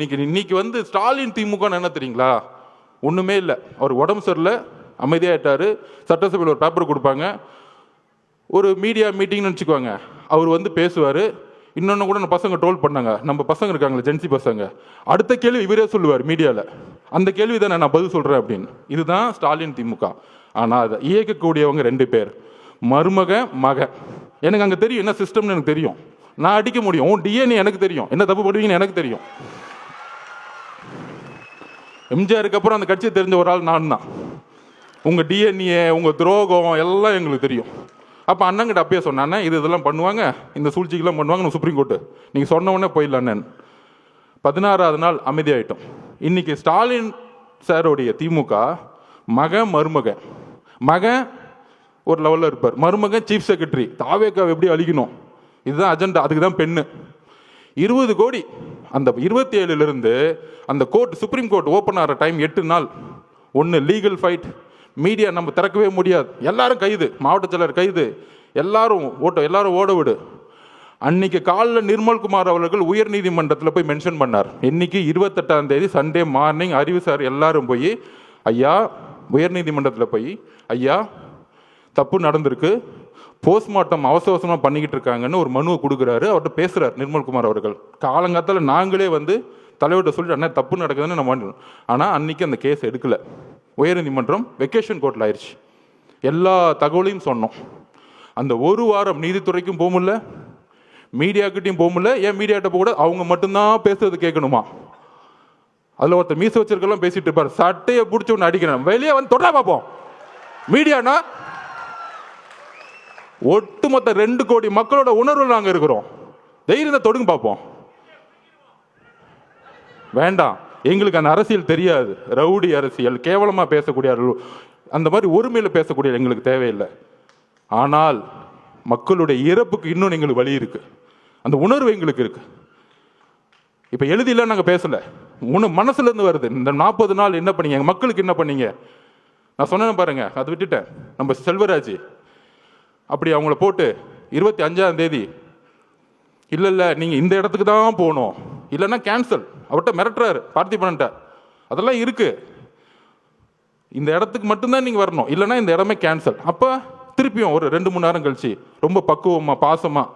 இன்னைக்கு இன்னைக்கு வந்து ஸ்டாலின் திமுகன்னு என்ன தெரியுங்களா? ஒன்றுமே இல்லை. அவர் உடம்பு சரியில்லை அமைதியாகிட்டார் சட்டசபையில் ஒரு பேப்பர் கொடுப்பாங்க. ஒரு மீடியா மீட்டிங்னு வச்சுக்கோங்க அவர் வந்து பேசுவார். இன்னொன்று கூட நம்ம பசங்க ட்ரோல் பண்ணாங்க. நம்ம பசங்க இருக்காங்களே ஜென்சி பசங்க. அடுத்த கேள்வி இவரே சொல்லுவார் மீடியாவில் அந்த கேள்வி தான் நான் பதில் சொல்கிறேன் அப்படின்னு. இதுதான் ஸ்டாலின் திமுக. ஆனால் அதை இயக்கக்கூடியவங்க ரெண்டு பேர். மருமக மக. எனக்கு அங்கே தெரியும் என்ன சிஸ்டம்னு எனக்கு தெரியும். நான் அடிக்க முடியும். உன் டிஎன்ஏ எனக்கு தெரியும். என்ன தப்பு பண்ணுவீங்கன்னு எனக்கு தெரியும். எம்ஜிஆருக்கு அப்புறம் அந்த கட்சியை தெரிஞ்ச ஒரு ஆள் நான் தான் உங்கள் டிஎன்ஏ உங்கள் துரோகம் எல்லாம் எங்களுக்கு தெரியும். அப்போ அண்ணங்கிட்ட அப்பயே சொன்னானே இது இதெல்லாம் பண்ணுவாங்க? இந்த சூழ்ச்சிக்கெல்லாம் பண்ணுவாங்க? சுப்ரீம் கோர்ட்டு நீங்கள் சொன்ன உடனே போயிடலான்னு பதினாறாவது நாள் அமைதியாயிட்டோம். இன்னைக்கு ஸ்டாலின் சாரோடைய திமுக மக மருமக மகன் ஒரு லெவலில் இருப்பார். மருமகன் சீஃப் செக்ரட்டரி தாவேக்காவை எப்படி அழிக்கணும்? இதுதான் அஜெண்டா அதுக்கு தான் பெண்ணு. இருபது கோடி. அந்த இருபத்தி ஏழுலேருந்து அந்த கோர்ட் சுப்ரீம் கோர்ட் ஓப்பன் ஆகிற டைம் எட்டு நாள். ஒன்று லீகல் ஃபைட் மீடியா நம்ம திறக்கவே முடியாது. எல்லாரும் கைது. மாவட்ட செயலர் கைது. எல்லாரும் ஓட்ட எல்லாரும் ஓட விடு. அன்னைக்கு காலைல நிர்மல்குமார் அவர்கள் உயர் நீதிமன்றத்தில் போய் மென்ஷன் பண்ணார். இன்னைக்கு இருபத்தெட்டாம் தேதி சண்டே மார்னிங் அறிவு சார் எல்லாரும் போய் ஐயா உயர் நீதிமன்றத்தில் போய் ஐயா தப்பு நடந்திருக்கு. போஸ்ட்மார்ட்டம் அவசர அவசரமாக பண்ணிக்கிட்டு இருக்காங்கன்னு ஒரு மனுவை கொடுக்குறாரு. அவர்கிட்ட பேசுகிறார் நிர்மல்குமார் அவர்கள். காலங்காத்தால நாங்களே வந்து தலைவர்கிட்ட சொல்லிட்டு அண்ணா தப்பு நடக்குதுன்னு நம்ம ஆனால் அன்றைக்கி அந்த கேஸ் எடுக்கலை. உயர்நீதிமன்றம் வெக்கேஷன் கோர்ட்டில் ஆயிடுச்சு எல்லா தகவலையும் சொன்னோம். அந்த ஒரு வாரம் நீதித்துறைக்கும் போக முடியல மீடியாக்கிட்டையும் போக முடியல. ஏன் மீடியாட்ட போக கூட அவங்க மட்டும்தான் பேசுறது கேட்கணுமா? அதில் ஒருத்தர் மீச வச்சிருக்கலாம் பேசிட்டு இருப்பார். சட்டையை பிடிச்ச ஒன்று அடிக்கிறேன். வெளியே வந்து தொடர பார்ப்போம். மீடியானா ஒட்டுமொத்த ரெண்டு கோடி மக்களோட உணர்வு நாங்கள் இருக்கிறோம். தைரியத்தை தொடுங்க பார்ப்போம் வேண்டாம். எங்களுக்கு அந்த அரசியல் தெரியாது. ரவுடி அரசியல் கேவலமாக பேசக்கூடிய அந்த மாதிரி ஒருமையில் பேசக்கூடிய எங்களுக்கு தேவையில்லை. ஆனால் மக்களுடைய இறப்புக்கு இன்னும் எங்களுக்கு வழி இருக்கு. அந்த உணர்வு எங்களுக்கு இருக்கு. இப்போ எழுதியில நாங்கள் பேசலை. உன மனசுலேருந்து வருது. இந்த நாற்பது நாள் என்ன பண்ணீங்க? எங்கள் மக்களுக்கு என்ன பண்ணீங்க? நான் சொன்னேன் பாருங்க. அதை விட்டுட்டேன். நம்ம செல்வராஜ் அப்படி அவங்கள போட்டு இருபத்தி அஞ்சாம் தேதி இல்லை இல்லை நீங்கள் இந்த இடத்துக்கு தான் போகணும். இல்லைன்னா கேன்சல் அவர்கிட்ட மிரட்டுறாரு பார்த்திபன்ட்ட அதெல்லாம் இருக்குது இந்த இடத்துக்கு மட்டும்தான் நீங்கள் வரணும். இல்லைன்னா இந்த இடமே கேன்சல் அப்போ திருப்பியும் ஒரு ரெண்டு மூணு நேரம் கழிச்சு ரொம்ப பக்குவமாக பாசமாக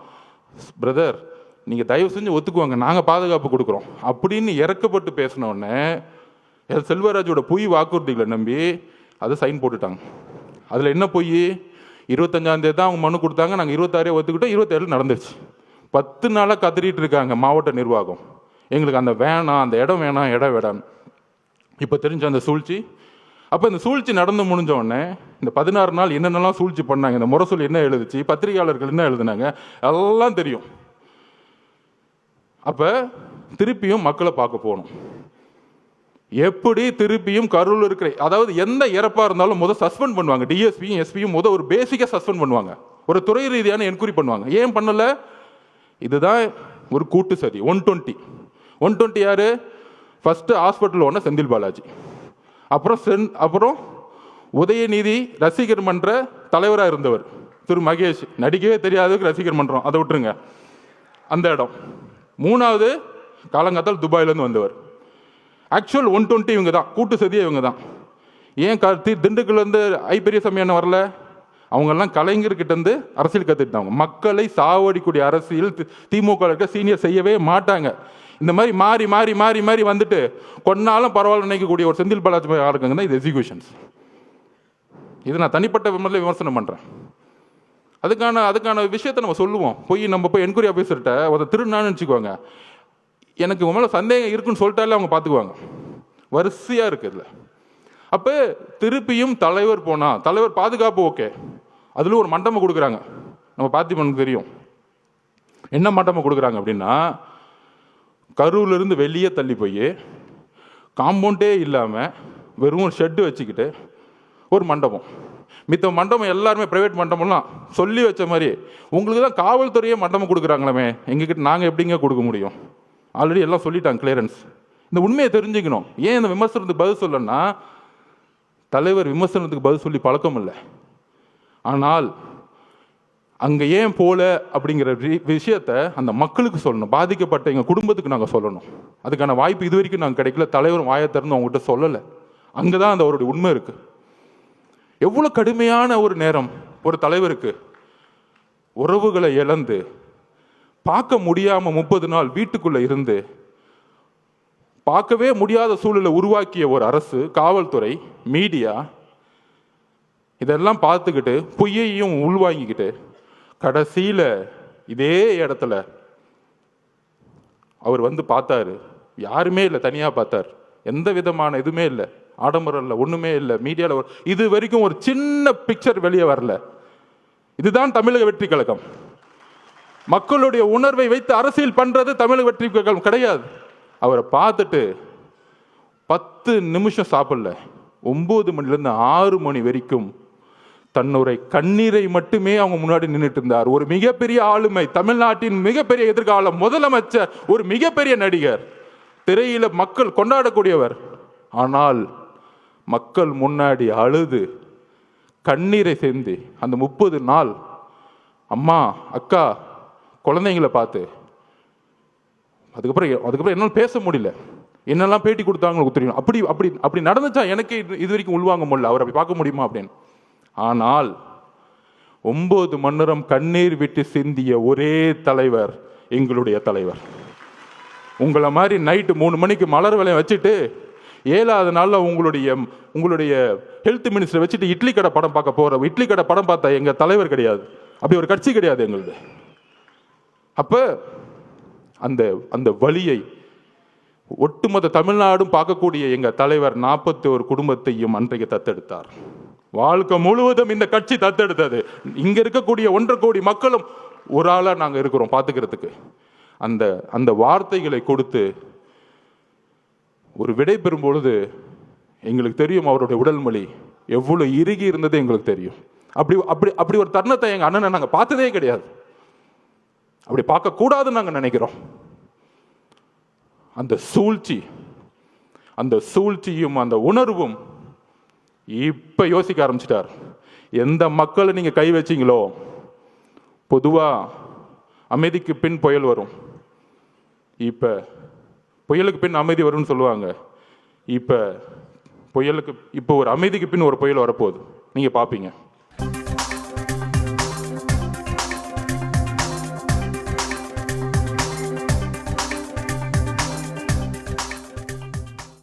பிரதர் நீங்கள் தயவு செஞ்சு ஒத்துக்குவாங்க. நாங்கள் பாதுகாப்பு கொடுக்குறோம். அப்படின்னு இறக்கப்பட்டு பேசின செல்வராஜோட பொய் வாக்குறுதிகளை நம்பி அதை சைன் போட்டுட்டாங்க. அதில் என்ன பொய்? இருபத்தஞ்சாந்தேதி தான் அவங்க மனு கொடுத்தாங்க. நாங்கள் இருபத்தாறே ஒத்துக்கிட்டோம். இருபத்தேழு நடந்துருச்சு. பத்து நாளாக கத்திரிட்டு இருக்காங்க மாவட்ட நிர்வாகம். எங்களுக்கு அந்த வேணாம் அந்த இடம் வேணாம் இடம் வேடான்னு இப்போ தெரிஞ்ச அந்த சூழ்ச்சி. அப்போ இந்த சூழ்ச்சி நடந்து முடிஞ்ச உடனே இந்த பதினாறு நாள் என்னென்னலாம் சூழ்ச்சி பண்ணாங்க இந்த முரசொலி என்ன எழுதுச்சு பத்திரிகையாளர்கள் என்ன எழுதுனாங்க எல்லாம் தெரியும். அப்போ திருப்பியும் மக்களை பார்க்க போகணும். எப்படி திருப்பியும் கரூர் இருக்கிற அதாவது எந்த இறப்பாக இருந்தாலும் முதல் சஸ்பெண்ட் பண்ணுவாங்க. டிஎஸ்பியும் எஸ்பியும் முதல் ஒரு பேசிக்காக சஸ்பெண்ட் பண்ணுவாங்க. ஒரு துறை ரீதியான என்கொயரி பண்ணுவாங்க. ஏன் பண்ணலை? இதுதான் ஒரு கூட்டு சதி. ஒன் டுவெண்ட்டி ஒன் டுவெண்ட்டி யார்? ஃபஸ்ட்டு ஹாஸ்பிட்டல் ஒன்று செந்தில் பாலாஜி. அப்புறம் சென் அப்புறம் உதயநிதி ரசிகர் மன்ற தலைவராக இருந்தவர். திரு மகேஷ். நடிக்கவே தெரியாததுக்கு ரசிகர் மன்றம். அதை விட்டுருங்க. அந்த இடம். மூணாவது காலங்காத்தால் துபாயிலேருந்து வந்தவர். ஆக்சுவல் ஒன் டுவெண்ட்டி இவங்க தான் கூட்டு சதியே இவங்க தான் ஏன் க தி திண்டுக்கல்லேருந்து ஐ பெரியசாமி அண்ணன் வரல? அவங்கெல்லாம் கலைஞர்கிட்டேருந்து அரசியல் கற்றுக்கிட்டாங்க மக்களை சாவடிக்கூடிய அரசியல் தி- திமுக இருக்க சீனியர் செய்யவே மாட்டாங்க. இந்த மாதிரி மாறி மாறி மாறி மாறி வந்துட்டு கொன்னாலும் பரவாயில்ல நினைக்கக்கூடிய ஒரு செந்தில் பாலாஜி ஆளுங்க தான் இது எக்ஸிகியூஷன்ஸ் இது நான் தனிப்பட்ட முறையில் விமர்சனம் பண்ணுறேன் அதுக்கான அதுக்கான விஷயத்தை நம்ம சொல்லுவோம். போய் நம்ம போய் என்கொயரி ஆஃபீஸர்கிட்ட ஒரு திருநான்னு வச்சுக்கோங்க எனக்கு உன் மேலே சந்தேகம் இருக்குன்னு சொல்லிட்டாலே அவங்க பார்த்துக்குவாங்க. வரிசையாக இருக்குது இதில். அப்போ திருப்பியும் தலைவர் போனால் தலைவர் பாதுகாப்பு ஓகே அதில் ஒரு மண்டபம் கொடுக்குறாங்க. நம்ம பார்த்திபனுக்கு தெரியும். என்ன மண்டபம் கொடுக்குறாங்க அப்படின்னா கரூர்லேருந்து வெளியே தள்ளி போய் காம்பவுண்டே இல்லாமல் வெறும் ஷெட்டு வச்சுக்கிட்டு ஒரு மண்டபம். மித்த மண்டபம் எல்லாருமே ப்ரைவேட் மண்டபம்லாம் சொல்லி வச்ச மாதிரி உங்களுக்கு தான் காவல்துறையே மண்டபம் கொடுக்குறாங்களே எங்ககிட்ட நாங்கள் எப்படிங்க கொடுக்க முடியும்? ஆல்ரெடி எல்லாம் சொல்லிட்டாங்க கிளியரன்ஸ் இந்த உண்மையை தெரிஞ்சுக்கணும். ஏன் இந்த விமர்சனத்துக்கு பதில் சொல்லன்னா தலைவர் விமர்சனத்துக்கு பதில் சொல்லி பழக்கம் இல்லை. ஆனால் அங்கே ஏன் போல அப்படிங்கிற வி- விஷயத்த அந்த மக்களுக்கு சொல்லணும். பாதிக்கப்பட்ட எங்கள் குடும்பத்துக்கு நாங்கள் சொல்லணும். அதுக்கான வாய்ப்பு இது வரைக்கும் நாங்கள் கிடைக்கல. தலைவர் வாயை திறந்து அவங்ககிட்ட சொல்லலை. அங்கே தான் அந்த அவருடைய உண்மை இருக்குது எவ்வளோ கடுமையான ஒரு நேரம் ஒரு தலைவருக்கு உறவுகளை இழந்து பார்க்க முடியாமல் முப்பது நாள் வீட்டுக்குள்ளே இருந்து பார்க்கவே முடியாத சூழலை உருவாக்கிய ஒரு அரசு காவல்துறை மீடியா இதெல்லாம் பார்த்துக்கிட்டு பொய்யையும் உள்வாங்கிக்கிட்டு கடைசியில் இதே இடத்துல அவர் வந்து பார்த்தாரு. யாருமே இல்லை தனியாக பார்த்தார். எந்த விதமான இதுவுமே இல்லை. ஆடம்பரம் இல்லை ஒன்றுமே இல்லை. மீடியாவில் இது வரைக்கும் ஒரு சின்ன பிக்சர் வெளியே வரல. இதுதான் தமிழக வெற்றி கழகம். மக்களுடைய உணர்வை வைத்து அரசியல் பண்ணுறது தமிழக வெற்றி கழகம் கிடையாது. அவரை பார்த்துட்டு பத்து நிமிஷம் சாப்பிடல. ஒம்பது மணிலேருந்து ஆறு மணி வரைக்கும் தன்னுடைய கண்ணீரை மட்டுமே அவங்க முன்னாடி நின்றுட்டு இருந்தார். ஒரு மிகப்பெரிய ஆளுமை தமிழ்நாட்டின் மிகப்பெரிய எதிர்காலம் முதலமைச்சர் ஒரு மிகப்பெரிய நடிகர். திரையில மக்கள் கொண்டாடக்கூடியவர். ஆனால் மக்கள் முன்னாடி அழுது கண்ணீரை சேர்ந்து அந்த முப்பது நாள் அம்மா அக்கா குழந்தைங்கள பார்த்து அதுக்கப்புறம் அதுக்கப்புறம் என்னால் பேச முடியல. என்னெல்லாம் பேட்டி கொடுத்தாங்கன்னு தெரியும் அப்படி அப்படி அப்படி நடந்துச்சா? எனக்கு இது இது வரைக்கும் உள்வாங்க முடியல. அவர் அப்படி பார்க்க முடியுமா அப்படின்னு. ஆனால் ஒன்பது மன்னரம் கண்ணீர் விட்டு சிந்திய ஒரே தலைவர் எங்களுடைய தலைவர். உங்களை மாதிரி நைட்டு மூணு மணிக்கு மலர் விலையை வச்சுட்டு ஏழாவது நாளில் உங்களுடைய உங்களுடைய ஹெல்த் மினிஸ்டரை வச்சுட்டு இட்லி கடை படம் பார்க்க போகிற இட்லி கடை படம் பார்த்தா எங்கள் தலைவர் கிடையாது. அப்படி ஒரு கட்சி கிடையாது எங்களுது. அப்போ அந்த அந்த வழியை ஒட்டுமொத்த தமிழ்நாடும் பார்க்கக்கூடிய எங்கள் தலைவர் நாற்பத்தி ஒரு குடும்பத்தையும் அன்றைக்கு தத்தெடுத்தார். வாழ்க்கை முழுவதும் இந்த கட்சி தத்தெடுத்தது. இங்கே இருக்கக்கூடிய ஒன்றரை கோடி மக்களும் ஒரு ஆளாக நாங்கள் இருக்கிறோம் பார்த்துக்கிறதுக்கு அந்த அந்த வார்த்தைகளை கொடுத்து ஒரு விடை பெறும் பொழுது எங்களுக்கு தெரியும் அவருடைய உடல் மொழி எவ்வளோ இறுகி இருந்தது எங்களுக்கு தெரியும். அப்படி அப்படி அப்படி ஒரு தருணத்தை எங்கள் அண்ணனை நாங்கள் பார்த்ததே கிடையாது. அப்படி பார்க்கக்கூடாதுன்னு நாங்கள் நினைக்கிறோம். அந்த சூழ்ச்சி அந்த சூழ்ச்சியும் அந்த உணர்வும் இப்போ யோசிக்க ஆரம்பிச்சிட்டார். எந்த மக்களை நீங்கள் கை வச்சீங்களோ பொதுவாக அமைதிக்கு பின் புயல் வரும். இப்போ புயலுக்கு பின் அமைதி வரும்னு சொல்லுவாங்க. இப்போ புயலுக்கு இப்போ ஒரு அமைதிக்கு பின் ஒரு புயல் வரப்போகுது. நீங்கள் பார்ப்பீங்க.